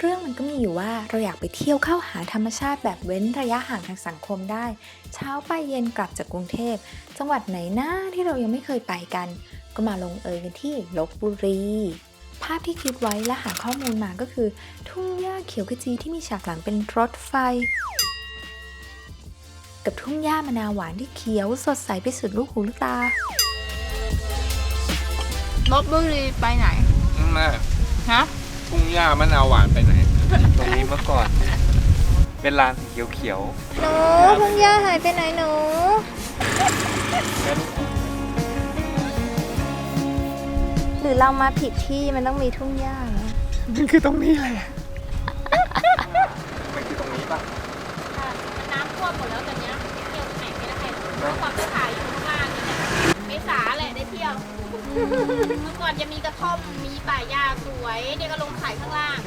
เรื่องมันก็มีอยู่ว่าเราอยากไปเที่ยวเข้าหาธรรมชาติแบบเว้นระยะห่างทางสังคมได้ เช้าไปเย็นกลับจากกรุงเทพ จังหวัดไหนหน้าที่เรายังไม่เคยไปกัน ก็มาลงเอยกันที่ลบบุรี ภาพที่คิดไว้และหาข้อมูลมาก็คือ ทุ่งหญ้าเขียวขจีที่มีฉากหลังเป็นรถไฟ กับทุ่งหญ้ามะนาวหวานที่เขียวสดใสไปสุดลูกหูลูกตาลบบุรีไปไหนแม่ฮะ ทุ่งหญ้ามะนาวหวานไปไหน ตรงนี้เมื่อก่อน เป็นลานสีเขียวหนูทุ่งหญ้าหายไปไหนหนูหรือเรามาผิดที่มันต้องมีทุ่งหญ้าเหรอมันคือตรงนี้เลยมันคือตรงนี้ป่ะ น้ำท่วมหมดแล้วตอนเนี้ยเที่ยวไหนไม่ได้เพราะความเจ้าขายอยู่ เมื่อก่อนจะมีกระท่อมมีป่าหญ้าสวย เดี๋ยวก็ลงขายข้างล่าง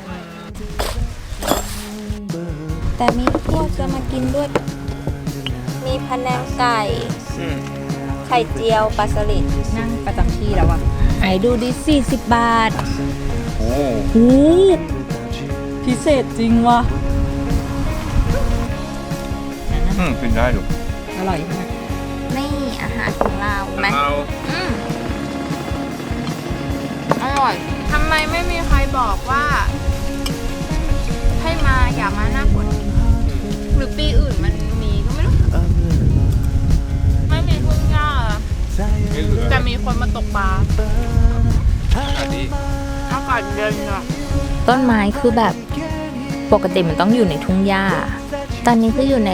แต่มีพวกจะมากินด้วย มีพะแนงไก่ไข่เจียวปลาสลิดนั่งประจำที่แล้วอะไหนดูดิ40 บาทโอ้โอ้พิเศษจริงว่ะ อืมกินได้ดูอร่อยมากนี่อาหารของเราไหมเอา ร่อยทำไมไม่มีใครบอกว่า ให้มาอย่ามาหน้าฝนหรือปีอื่นมันมีก็ไม่รู้ ไม่มีทุ่งหญ้าอะไม่เหลือจะมีคนมาตกปลาอันนี้อากาศเย็นอะต้นไม้คือแบบปกติมันต้องอยู่ในทุ่งหญ้า ตอนนี้คืออยู่ใน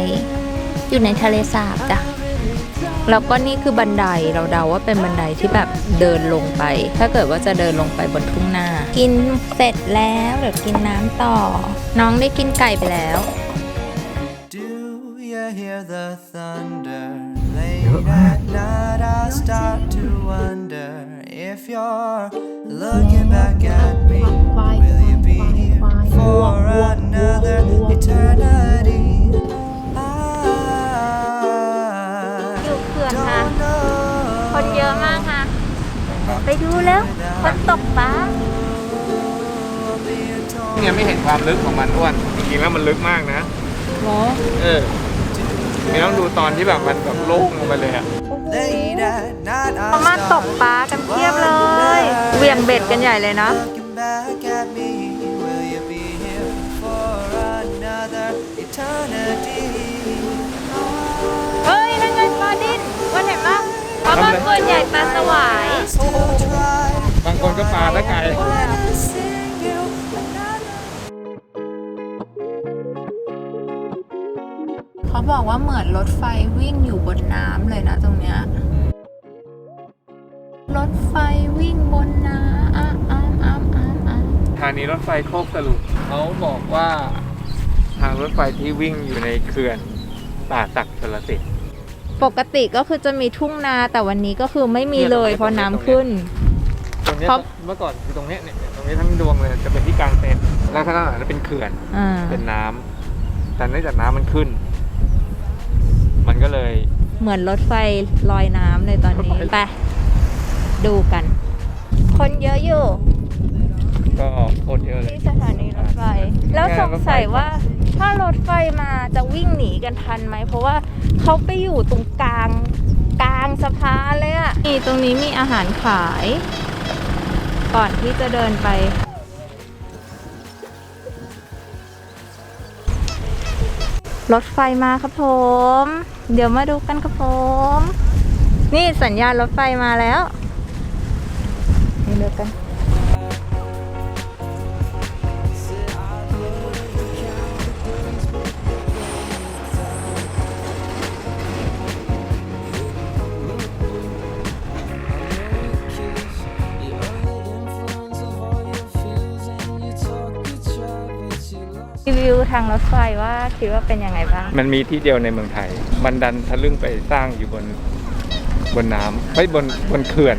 อยู่ในทะเลสาบจ้ะ แล้วก็นี่คือบันไดเราเดาว่าเป็นบันไดที่แบบเดินลงไป ถ้าเกิดว่าจะเดินลงไปบนทุ่งนา กินเสร็จแล้วเดี๋ยวกินน้ำต่อ น้องได้กินไก่ไปแล้วๆ Do you hear the thunder? Late at night I start to wonder if you're looking ดูแล้วคนตกปลาเนี่ยไม่เห็นความลึกของมันอ้วนจริงๆแล้วมันลึกมากนะหรอเออไม่ต้องดูตอนที่แบบมันแบบโล่งลงไปเลยอะ Late at night เขามา I ตก start ปลากันเพียบเลยเหวี่ยงเบ็ดกันใหญ่เลยเนาะ วนใหญ่ปลาสวาย Still try บางคนก็ปลาตะไกล wanna sing you another เขาบอกว่าเหมือนรถไฟวิ่งอยู่บนน้ำเลยนะตรงเนี้ย รถไฟวิ่งบนน้ำอ้ามอ้ามอ้ามอ้ามอ้ามทางนี้รถไฟโคกสรุปเขาบอกว่า ทางรถไฟที่วิ่งอยู่ในเขื่อนป่าสักชลสิทธิ์ ปกติก็คือจะมีทุ่งนาแต่วันนี้ก็คือไม่มีเลยเพราะน้ำขึ้น ตรงเนี้ยครับ เมื่อก่อนคือตรงเนี้ยเนี่ยตรงนี้ทั้งดวงเลยจะเป็นที่กลางเต็นท์แล้วข้างหลังจะเป็นเขื่อนอ่าเป็นน้ำแต่เนื่องจากน้ำมันขึ้น มันก็เลย เหมือนรถไฟลอยน้ำเลยตอนนี้รถไฟ ไปดูกัน คนเยอะอยู่ก็โคตรเยอะเลยที่สถานีรถไฟ แล้วสงสัยว่า ถ้ารถไฟมาจะวิ่งหนีกันทันไหม เพราะว่าเขาไปอยู่ตรงกลางกลางสะพานเลยอะนี่ตรงนี้มีอาหารขาย ก่อนที่จะเดินไปรถไฟมาครับผม เดี๋ยวมาดูกันครับผม นี่สัญญาณรถไฟมาแล้ว นี่เดียวกัน รีวิวทางรถไฟว่าคิดว่าเป็นยังไงบ้าง มันมีที่เดียวในเมืองไทย มันดันทะลึ่งไปสร้างอยู่บนบนน้ำไม่บนบนเขื่อน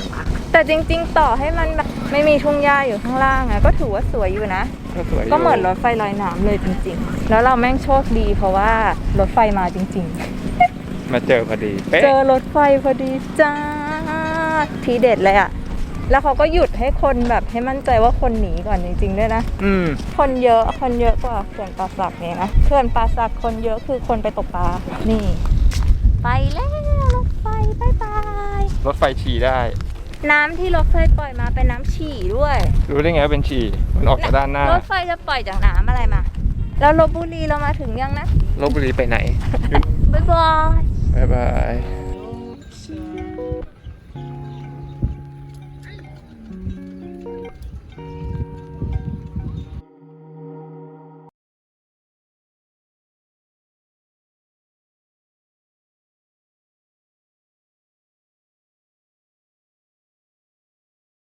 แต่จริง ๆ ต่อให้มันแบบไม่มีทุ่งหญ้าอยู่ข้างล่างอะก็ถือว่าสวยอยู่นะ ก็สวยยู่ก็เหมือนรถไฟลอยน้ำเลยจริง ๆ แล้วเราแม่งโชคดีเพราะว่ารถไฟมาจริง มาเจอพอดี ๆ เป๊ะเจอรถไฟพอดีจ้าทีเด็ดเลยอะ แล้วเขาก็หยุดให้คนแบบให้มั่นใจว่าคนหนีก่อนจริงๆด้วยนะ อืม คนเยอะคนเยอะกว่าเขื่อนป่าสักเนี่ยนะเขื่อนป่าสักคนเยอะคือคนไปตกปลา นี่ ไปแล้วรถไฟบายบาย รถไฟฉี่ได้ น้ำที่รถไฟปล่อยมาเป็นน้ำฉี่ด้วย รู้ได้ไงว่าเป็นฉี่ มันออกจากด้านหน้า รถไฟจะปล่อยจากน้ำอะไรมา แล้วลบบุรีเรามาถึงยังนะลบบุรีไปไหน บ๊ายบาย บ๊ายบาย